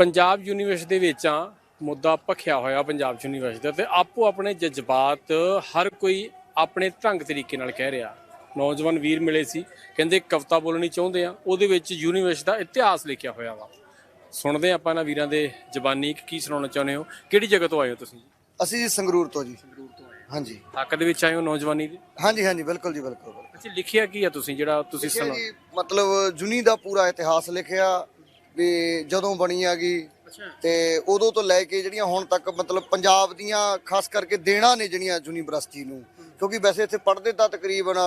Punjab university ਦੇ ਵਿੱਚ ਆ ਮੁੱਦਾ ਭਖਿਆ ਹੋਇਆ ਪੰਜਾਬ ਯੂਨੀਵਰਸਿਟੀ ਦਾ ਤੇ ਆਪੋ ਆਪਣੇ ਜਜ਼ਬਾਤ ਹਰ ਕੋਈ ਆਪਣੇ ਢੰਗ ਤਰੀਕੇ ਨਾਲ ਕਹਿ ਰਿਹਾ। ਨੌਜਵਾਨ ਵੀਰ ਮਿਲੇ ਸੀ ਕਹਿੰਦੇ ਕਵਿਤਾ ਬੋਲਣੀ ਚਾਹੁੰਦੇ ਆ ਉਹਦੇ ਵਿੱਚ ਯੂਨੀਵਰਸਿਟੀ ਦਾ ਇਤਿਹਾਸ ਲਿਖਿਆ ਹੋਇਆ ਵਾ। ਸੁਣਦੇ ਆਪਾਂ ਇਹਨਾਂ ਵੀਰਾਂ ਦੇ ਜ਼ਬਾਨੀ ਕਿ ਸੁਣਾਉਣਾ ਚਾਹੁੰਦੇ ਹੋ? ਕਿਹੜੀ ਜਗ੍ਹਾ ਤੋਂ ਆਏ ਹੋ ਤੁਸੀਂ? ਅਸੀਂ ਜੀ ਸੰਗਰੂਰ ਤੋਂ ਜੀ। ਹਾਂਜੀ। ਹੱਕ ਦੇ ਵਿੱਚ ਆਏ ਹੋ ਨੌਜਵਾਨੀ ਦੇ? ਹਾਂਜੀ ਹਾਂਜੀ ਬਿਲਕੁਲ ਜੀ ਬਿਲਕੁਲ। ਅੱਛਾ ਲਿਖਿਆ ਕੀ ਆ ਤੁਸੀਂ ਜਿਹੜਾ ਤੁਸੀਂ ਲਿਖਿਆ ਸੁਣਾ ਜੀ ਮਤਲਬ ਜੁਨੀ ਦਾ ਪੂਰਾ ਇਤਿਹਾਸ ਲਿਖਿਆ ਵੀ ਜਦੋਂ ਬਣੀ ਹੈਗੀ ਤੇ ਉਦੋਂ ਤੋਂ ਲੈ ਕੇ ਜਿਹੜੀਆਂ ਹੁਣ ਤੱਕ ਮਤਲਬ ਪੰਜਾਬ ਦੀਆਂ ਖਾਸ ਕਰਕੇ ਦੇਣਾ ਨੇ ਜਿਹੜੀਆਂ ਯੂਨੀਵਰਸਿਟੀ ਨੂੰ ਕਿਉਂਕਿ ਵੈਸੇ ਇੱਥੇ ਪੜ੍ਹਦੇ ਤਾਂ ਤਕਰੀਬਨ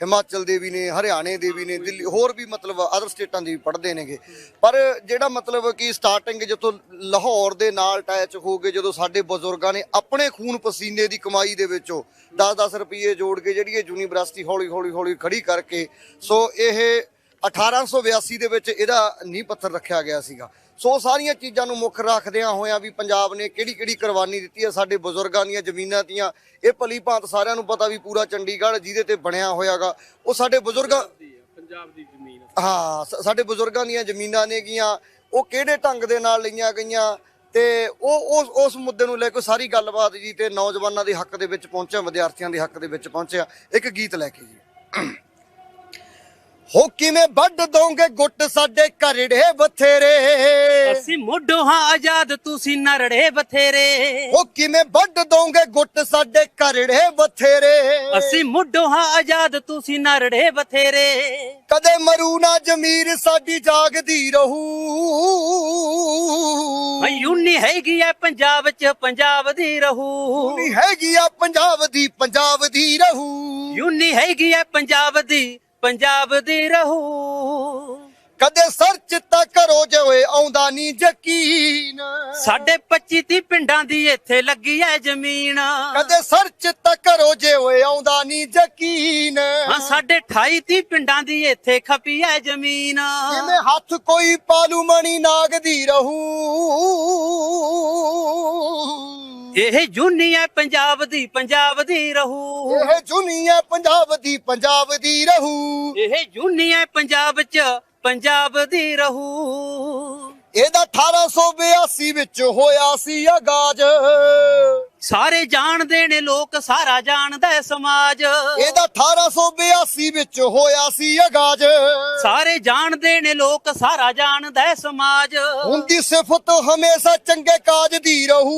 ਹਿਮਾਚਲ ਦੇ ਵੀ ਨੇ ਹਰਿਆਣੇ ਦੇ ਵੀ ਨੇ ਦਿੱਲੀ ਹੋਰ ਵੀ ਮਤਲਬ ਅਦਰ ਸਟੇਟਾਂ ਦੇ ਵੀ ਪੜ੍ਹਦੇ ਨੇਗੇ। ਪਰ ਜਿਹੜਾ ਮਤਲਬ ਕਿ ਸਟਾਰਟਿੰਗ ਜਦੋਂ ਲਾਹੌਰ ਦੇ ਨਾਲ ਅਟੈਚ ਹੋ ਕੇ ਜਦੋਂ ਸਾਡੇ ਬਜ਼ੁਰਗਾਂ ਨੇ ਆਪਣੇ ਖੂਨ ਪਸੀਨੇ ਦੀ ਕਮਾਈ ਦੇ ਵਿੱਚੋਂ 10-10 ਰੁਪਏ ਜੋੜ ਕੇ ਜਿਹੜੀ ਇਹ ਯੂਨੀਵਰਸਿਟੀ ਹੌਲੀ ਹੌਲੀ ਹੌਲੀ ਖੜੀ ਕਰਕੇ ਸੋ ਇਹ 1882 ਦੇ ਵਿੱਚ ਇਹਦਾ ਨੀਂਹ ਪੱਥਰ ਰੱਖਿਆ ਗਿਆ ਸੀਗਾ। ਸੋ ਸਾਰੀਆਂ ਚੀਜ਼ਾਂ ਨੂੰ ਮੁੱਖ ਰੱਖਦਿਆਂ ਹੋਇਆਂ ਵੀ ਪੰਜਾਬ ਨੇ ਕਿਹੜੀ ਕਿਹੜੀ ਕੁਰਬਾਨੀ ਦਿੱਤੀ ਹੈ ਸਾਡੇ ਬਜ਼ੁਰਗਾਂ ਦੀਆਂ ਜ਼ਮੀਨਾਂ ਦੀਆਂ। ਇਹ ਭਲੀ ਭਾਂਤ ਸਾਰਿਆਂ ਨੂੰ ਪਤਾ ਵੀ ਪੂਰਾ ਚੰਡੀਗੜ੍ਹ ਜਿਹਦੇ ਤੇ ਬਣਿਆ ਹੋਇਆਗਾ। ਉਹ ਸਾਡੇ ਬਜ਼ੁਰਗਾਂ ਪੰਜਾਬ ਦੀ ਜ਼ਮੀਨ। ਹਾਂ ਸਾਡੇ ਬਜ਼ੁਰਗਾਂ ਦੀਆਂ ਜ਼ਮੀਨਾਂ ਨੇਗੀਆਂ। ਉਹ ਕਿਹੜੇ ਢੰਗ ਦੇ ਨਾਲ ਲਈਆਂ ਗਈਆਂ? ਤੇ ਉਹ ਉਸ ਉਸ ਮੁੱਦੇ ਨੂੰ ਲੈ ਕੇ ਸਾਰੀ ਗੱਲਬਾਤ ਜੀ ਤੇ ਨੌਜਵਾਨਾਂ ਦੇ ਹੱਕ ਦੇ ਵਿੱਚ ਪਹੁੰਚਿਆ ਵਿਦਿਆਰਥੀਆਂ ਦੇ ਹੱਕ ਦੇ ਵਿੱਚ ਪਹੁੰਚਿਆ। ਇੱਕ ਗੀਤ ਲੈ ਕੇ ਜੀ। ਹੋ ਕਿਵੇਂ ਵੱਢ ਦੋਗੇ ਗੁੱਟ ਸਾਡੇ ਘਰੜੇ ਬਥੇਰੇ? ਅਸੀਂ ਮੁੱਢੋਂ ਹਾਂ ਆਜ਼ਾਦ ਤੁਸੀਂ ਨਰੜੇ ਬਥੇਰੇ। ਹੋ ਕਿਵੇਂ ਵੱਢ ਦੋਗੇ ਗੁੱਟ ਸਾਡੇ ਘਰੜੇ ਬਥੇਰੇ? ਅਸੀਂ ਮੁੱਢੋਂ ਹਾਂ ਆਜ਼ਾਦ ਤੁਸੀਂ ਨਰੜੇ ਬਥੇਰੇ। ਕਦੇ ਮਰੂ ਨਾ ਜ਼ਮੀਰ ਸਾਡੀ ਜਾਗਦੀ ਰਹੂ। ਯੂਨੀ ਹੈਗੀ ਐ ਪੰਜਾਬ ਚ ਪੰਜਾਬ ਦੀ ਰਹੂ। ਨੀ ਹੈਗੀ ਆ ਪੰਜਾਬ ਦੀ ਪੰਜਾਬ ਦੀ ਰਹੂ। ਯੂਨੀ ਹੈਗੀ ਐ ਪੰਜਾਬ ਦੀ ਪੰਜਾਬ ਦੀ ਰਹੂ। ਕਦੇ ਸਰਚ ਤਾਂ ਕਰੋ ਜੇ ਓਏ ਆਉਂਦਾ ਨਹੀਂ ਯਕੀਨ। ਸਾਡੇ 25 30 ਪਿੰਡਾਂ ਦੀ ਇੱਥੇ ਲੱਗੀ ਐ ਜ਼ਮੀਨ। ਕਦੇ ਸਰਚ ਤਾਂ ਕਰੋ ਜੇ ਓਏ ਆਉਂਦਾ ਨਹੀਂ ਯਕੀਨ। ਹਾਂ ਸਾਡੇ 28 30 ਪਿੰਡਾਂ ਦੀ ਇੱਥੇ ਖਪੀ ਐ ਜ਼ਮੀਨ। ਜਿਵੇਂ ਹੱਥ ਕੋਈ ਪਾਲੂ ਮਣੀ ਨਾਗ ਦੀ ਰਹੂ। ਇਹ ਐ ਪੰਜਾਬ ਦੀ ਪੰਜਾਬ ਦੀ ਰਹੂ। ਇਹ ਜੁਨੀਆ ਪੰਜਾਬ ਦੀ ਪੰਜਾਬ ਦੀ ਰਹੂ। ਇਹ ਐ ਪੰਜਾਬ ਚ ਪੰਜਾਬ ਦੀ ਰਹੂ। ਇਹਦਾ 1882 ਵਿੱਚ ਹੋਇਆ ਸੀ ਆਗਾਜ਼। ਸਾਰੇ ਜਾਣਦੇ ਨੇ ਲੋਕ ਸਾਰਾ ਜਾਣਦਾ ਹੈ ਸਮਾਜ। ਇਹਦਾ 1882 ਵਿੱਚ ਹੋਇਆ ਸੀ ਆਗਾਜ਼ ਸਾਰੇ ਜਾਣਦੇ ਨੇ ਲੋਕ ਸਾਰਾ ਜਾਣਦਾ ਹੈ ਸਮਾਜ। ਹੁੰਦੀ ਸਿਫਤ ਹਮੇਸ਼ਾ ਚੰਗੇ ਕਾਜ ਦੀ ਰਹੂ।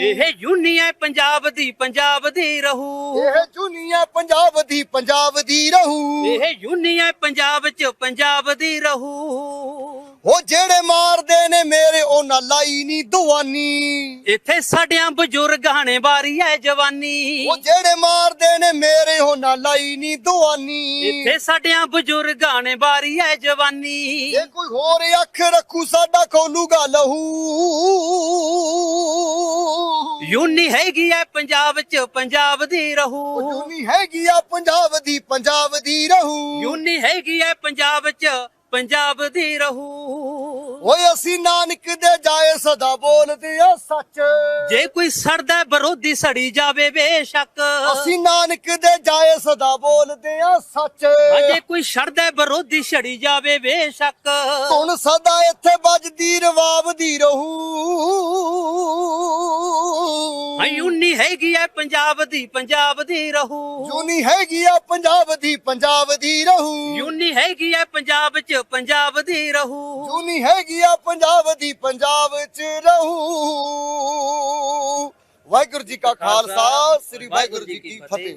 ਇਹ ਯੂਨੀ ਹੈ ਪੰਜਾਬ ਦੀ ਪੰਜਾਬ ਦੀ ਰਹੂ। ਇਹ ਜੁਨੀਆ ਪੰਜਾਬ ਦੀ ਪੰਜਾਬ ਦੀ ਰਹੂ। ਇਹ ਯੂਨੀ ਹੈ ਪੰਜਾਬ ਚ ਪੰਜਾਬ ਦੀ ਰਹੂ। ਉਹ ਜਿਹੜੇ ਮਾਰਦੇ ਨੇ ਲਾਈ ਨਹੀਂ ਦੁਆਨੀ ਇੱਥੇ ਸਾਡਿਆਂ ਬਜ਼ੁਰਗਾਂ ਨੇ ਵਾਰੀ ਹੈ ਜਵਾਨੀ। ਉਹ ਜਿਹੜੇ ਮਾਰਦੇ ਨੇ ਮੇਰੇ ਉਹਨਾਂ ਲਾਈ ਨਹੀਂ ਦੁਆਨੀ ਇੱਥੇ ਸਾਡਿਆਂ ਬਜ਼ੁਰਗਾਂ ਨੇ ਵਾਰੀ ਹੈ ਜਵਾਨੀ। ਜੇ ਕੋਈ ਹੋਰ ਅੱਖ ਰੱਖੂ ਸਾਡਾ ਖੋਲੂਗਾ ਲਹੂ। ਯੂਨੀ ਹੈਗੀ ਹੈ ਪੰਜਾਬ ਚ ਪੰਜਾਬ ਦੀ ਰਹੂ। ਜੁਨੀ ਹੈਗੀ ਆ ਪੰਜਾਬ ਦੀ ਪੰਜਾਬ ਦੀ ਰਹੂ। ਯੂਨੀ ਹੈਗੀ ਹੈ ਪੰਜਾਬ ਚ ਪੰਜਾਬ ਦੀ ਰਹੂ। ਓਏ ਅਸੀਂ ਨਾਨਕ ਦੇ ਸਦਾ ਬੋਲਦੇ ਆ ਸੱਚ। ਜੇ ਕੋਈ ਸੜਦਾ ਵਿਰੋਧੀ ਸੜੀ ਜਾਵੇ ਬੇਸ਼ੱਕ। ਅਸੀਂ ਨਾਨਕ ਦੇ ਜਾਏ ਸਦਾ ਬੋਲਦੇ ਆ ਸੱਚ। ਜੇ ਕੋਈ ਸੜਦਾ ਵਿਰੋਧੀ ਛੜੀ ਜਾਵੇ ਬੇਸ਼ੱਕ। ਹੁਣ ਸਦਾ ਇੱਥੇ ਵੱਜਦੀ ਰਵਾਬ ਦੀ ਰਹੂ। ਯੂਨੀ ਹੈਗੀ ਹੈ ਪੰਜਾਬ ਦੀ ਪੰਜਾਬ ਦੀ ਰਹੂ। ਜੁਨੀ ਹੈਗੀ ਆ ਪੰਜਾਬ ਦੀ ਪੰਜਾਬ ਦੀ ਰਹੂ। ਯੂਨੀ ਹੈਗੀ ਹੈ ਪੰਜਾਬ ਚ ਪੰਜਾਬ ਦੀ ਰਹੂ। ਜੁਨੀ ਹੈਗੀ ਆ ਪੰਜਾਬ ਦੀ ਪੰਜਾਬ ਚ ਰਹੂ। ਵਾਹਿਗੁਰੂ ਜੀ ਕਾ ਖਾਲਸਾ ਸ੍ਰੀ ਵਾਹਿਗੁਰੂ ਜੀ ਕੀ ਫਤਿਹ।